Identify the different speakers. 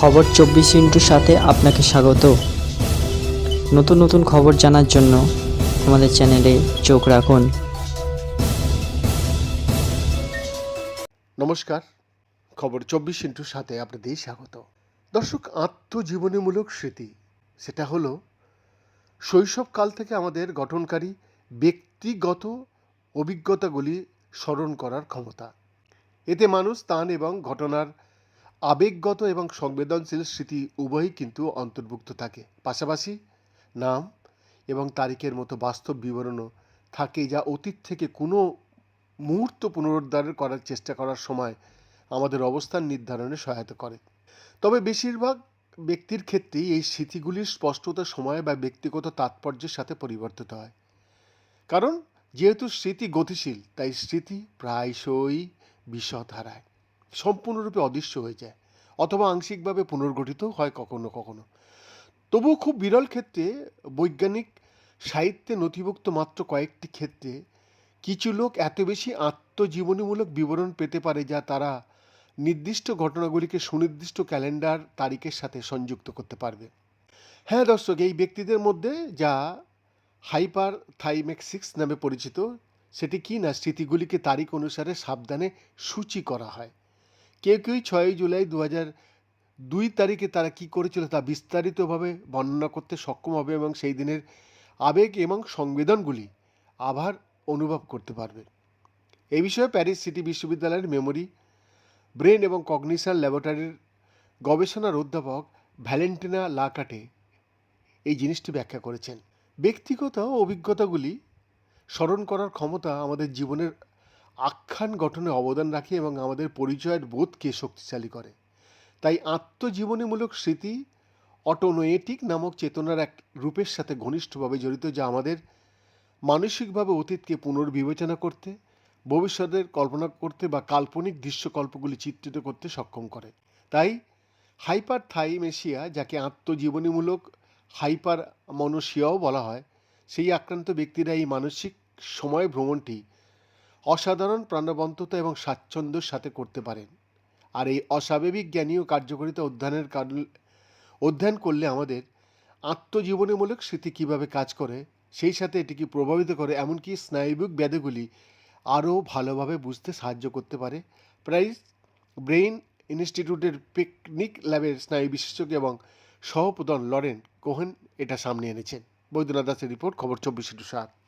Speaker 1: খবর চব্বিশ ইন্টুর সাথে আপনাকে স্বাগত। নতুন নতুন খবর জানার জন্য আমাদের চ্যানেলে চোখ রাখুন।
Speaker 2: নমস্কার, খবর চব্বিশ ইন্টুর সাথে আপনাদের স্বাগত। দর্শক, আত্মজীবনীমূলক স্মৃতি, সেটা হলো শৈশবকাল থেকে আমাদের গঠনকারী ব্যক্তিগত অভিজ্ঞতাগুলি স্মরণ করার ক্ষমতা। এতে মানুষ স্থান এবং ঘটনার আবেগগত এবং সংবেদনশীল স্মৃতি উভয়ই কিন্তু অন্তর্ভুক্ত থাকে। পাশাপাশি নাম এবং তারিখের মতো বাস্তব বিবরণও থাকে যা অতীত থেকে কোনো মুহূর্ত পুনরুদ্ধার করার চেষ্টা করার সময় আমাদের অবস্থান নির্ধারণে সহায়তা করে। তবে বেশিরভাগ ব্যক্তির ক্ষেত্রেই এই স্মৃতিগুলির স্পষ্টতা সময় বা ব্যক্তিগত তাৎপর্যের সাথে পরিবর্তিত হয়। কারণ যেহেতু স্মৃতি গতিশীল, তাই স্মৃতি প্রায়শই বিশদ হারায়। সম্পূর্ণরূপে অদৃশ্য হয়ে যায়, অথবা আংশিকভাবে পুনর্গঠিত হয় কখনো কখনো। তবুও খুব বিরল ক্ষেত্রে বৈজ্ঞানিক সাহিত্যে নথিভুক্ত মাত্র কয়েকটি ক্ষেত্রে কিছু লোক এত বেশি আত্মজীবনীমূলক বিবরণ পেতে পারে যা তারা নির্দিষ্ট ঘটনাগুলিকে সুনির্দিষ্ট ক্যালেন্ডার তারিখের সাথে সংযুক্ত করতে পারবে। হ্যাঁ দর্শক, এই ব্যক্তিদের মধ্যে যা হাইপার থাইমেক্সিক্স নামে পরিচিত, সেটি কি না, স্মৃতিগুলিকে তারিখ অনুসারে সাবধানে সূচি করা হয়। কেউ কেউ ছয়ই জুলাই দু হাজার দুই তারিখে তারা কি করেছিল তা বিস্তারিতভাবে বর্ণনা করতে সক্ষম হবে এবং সেই দিনের আবেগ এবং সংবেদনগুলি আবার অনুভব করতে পারবে। এ বিষয়ে প্যারিস সিটি বিশ্ববিদ্যালয়ের মেমোরি, ব্রেন এবং কগনিশন ল্যাবরেটরির গবেষণার অধ্যাপক ভ্যালেন্টিনা লাকাটে এই জিনিসটি ব্যাখ্যা করেছেন। ব্যক্তিগত অভিজ্ঞতাগুলি স্মরণ করার ক্ষমতা আমাদের জীবনের আখ্যান গঠনে অবদান রাখে এবং আমাদের পরিচয়ের বোধকে শক্তিশালী করে। তাই আত্মজীবনীমূলক স্মৃতি অটোনোয়েটিক নামক চেতনার এক রূপের সাথে ঘনিষ্ঠভাবে জড়িত, যা আমাদের মানসিকভাবে অতীতকে পুনর্বিবেচনা করতে, ভবিষ্যতের কল্পনা করতে বা কাল্পনিক দৃশ্যকল্পগুলি চিত্রিত করতে সক্ষম করে। তাই হাইপার থাইমেশিয়া যাকে আত্মজীবনীমূলক হাইপার মনসিয়াও বলা হয়, সেই আক্রান্ত ব্যক্তিরা এই মানসিক সময় ভ্রমণটি অসাধারণ প্রাণবন্ততা এবং স্বাচ্ছন্দ্যের সাথে করতে পারেন। আর এই অস্বাভাবিক জ্ঞানীয় কার্যকারিতা অধ্যয়নের অধ্যয়ন করলে আমাদের আত্মজীবনীমূলক স্মৃতি কীভাবে কাজ করে, সেই সাথে এটিকে প্রভাবিত করে, এমনকি স্নায়ুবিক ব্যাধিগুলি আরও ভালোভাবে বুঝতে সাহায্য করতে পারে। প্রায় ব্রেইন ইনস্টিটিউটের পিকনিক ল্যাবের স্নায়ু বিশেষজ্ঞ এবং সহপ্রধান লরেন কোহেন এটা সামনে এনেছেন। বৈদ্যনাথ দাসের রিপোর্ট, খবর চব্বিশে টু সাত।